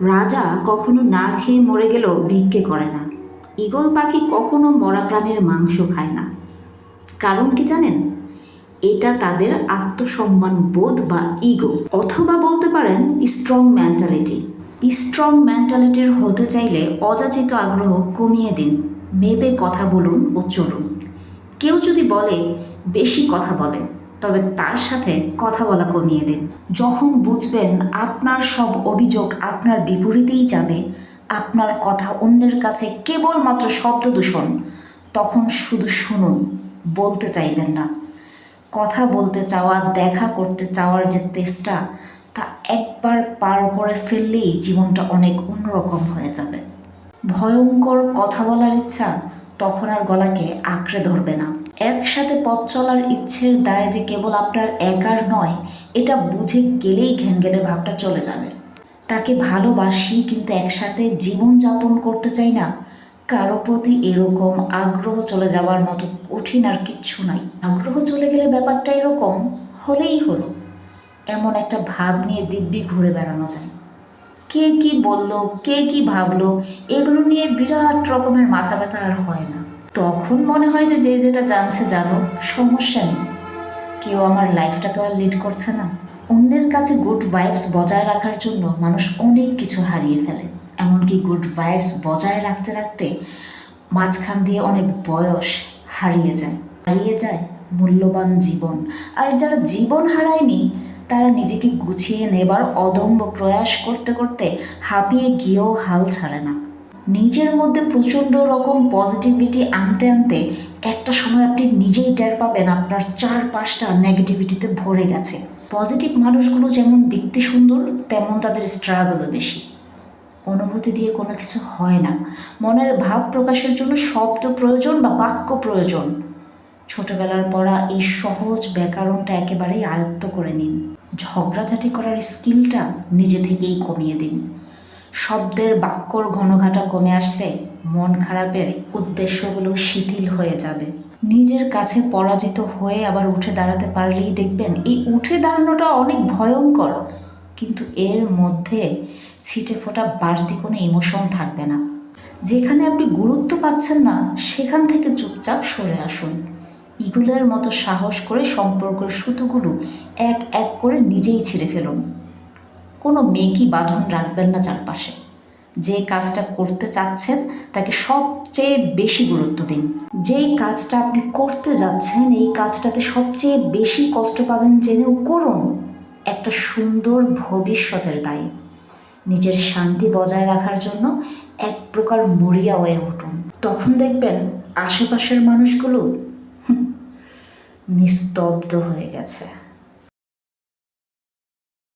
রাজা কখনো না খেয়ে মরে গেলেও ভিক্ষে করে না। ঈগল পাখি কখনো মরা প্রাণীর মাংস খায় না। কারণ কি জানেন? এটা তাদের আত্মসম্মান বোধ বা ইগো। অথবা বলতে পারেন স্ট্রং মেন্টালিটি স্ট্রং মেন্টালিটির হতে চাইলে অযাচিত আগ্রহ কমিয়ে দিন। মেপে কথা বলুন ও চলুন। কেউ যদি বলে, বেশি কথা বলে তবে তার সাথে কথা বলা কমিয়ে দিন। যখন বুঝবেন আপনার সব অভিযোগ আপনার বিপরীতেই যাবে, আপনার কথা অন্যের কাছে কেবলমাত্র শব্দ দূষণ, তখন শুধু শুনুন, বলতে চাইবেন না। কথা বলতে চাওয়া, দেখা করতে চাওয়ার যে তেষ্টা তা একবার পার করে ফেললেই জীবনটা অনেক অন্যরকম হয়ে যাবে। ভয়ঙ্কর কথা বলার ইচ্ছা তখন আর গলাকে আঁকড়ে ধরবে না। একসাথে পথ চলার ইচ্ছের দায় যে কেবল আপনার একার নয়, এটা বুঝে গেলেই ঘ্যানঘেনে ভাবটা চলে যাবে। তাকে ভালোবাসি কিন্তু একসাথে জীবনযাপন করতে চাই না। কারও প্রতি এরকম আগ্রহ চলে যাওয়ার মতো কঠিন আর কিচ্ছু নাই। আগ্রহ চলে গেলে ব্যাপারটা এরকম হলেই হলো। এমন একটা ভাব নিয়ে দিব্যি ঘুরে বেড়ানো যায়। কে কি বলল, কে কি ভাবলো, এগুলো নিয়ে বিরাট রকমের মাথা ব্যথা আর হয় না। তখন মনে হয় যে যে যেটা জানছে জানো সমস্যা নেই। কেউ আমার লাইফটা তো আর লিড করছে না। অন্যের কাছে গুড ভাইবস বজায় রাখার জন্য মানুষ অনেক কিছু হারিয়ে ফেলে। এমনকি গুড ভাইবস বজায় রাখতে রাখতে মাঝখান দিয়ে অনেক বয়স হারিয়ে যায়। হারিয়ে যায় মূল্যবান জীবন। আর যারা জীবন হারায়নি, তারা নিজেকে গুছিয়ে নেবার অদম্য প্রয়াস করতে করতে হাঁপিয়ে গিয়েও হাল ছাড়ে না। নিজের মধ্যে প্রচণ্ড রকম পজিটিভিটি আনতে আনতে একটা সময় আপনি নিজেই টের পাবেন আপনার চারপাশটা নেগেটিভিটিতে ভরে গেছে। পজিটিভ মানুষগুলো যেমন দেখতে সুন্দর, তেমন তাদের স্ট্রাগলও বেশি। অনুভূতি দিয়ে কোনো কিছু হয় না। মনের ভাব প্রকাশের জন্য শব্দ প্রয়োজন বা বাক্য প্রয়োজন। ছোটবেলার পড়া এই সহজ ব্যাকরণটা একেবারেই আয়ত্ত করে নিন। ঝগড়াঝাটি করার স্কিলটা নিজে থেকেই কমিয়ে দিন। শব্দের বাক্যর ঘনঘাটা কমে আসলে মন খারাপের উদ্দেশ্যগুলো শিথিল হয়ে যাবে। নিজের কাছে পরাজিত হয়ে আবার উঠে দাঁড়াতে পারলেই দেখবেন এই উঠে দাঁড়ানোটা অনেক ভয়ঙ্কর। কিন্তু এর মধ্যে ছিটে ফোটা বাড়তি কোনো ইমোশন থাকবে না। যেখানে আপনি গুরুত্ব পাচ্ছেন না, সেখান থেকে চুপচাপ সরে আসুন। ইগুলের মতো সাহস করে সম্পর্কের সুতোগুলো এক এক করে নিজেই ছিঁড়ে ফেলুন। কোনো মেয়েকি বাঁধন রাখবেন না চারপাশে। যে কাজটা করতে চাচ্ছেন, তাকে সবচেয়ে বেশি গুরুত্ব দিন। যেই কাজটা আপনি করতে যাচ্ছেন, এই কাজটাতে সবচেয়ে বেশি কষ্ট পাবেন জেনেও করুন। একটা সুন্দর ভবিষ্যতের দায়ী। নিজের শান্তি বজায় রাখার জন্য এক প্রকার মরিয়া হয়ে উঠুন। তখন দেখবেন আশেপাশের মানুষগুলো নিস্তব্ধ হয়ে গেছে।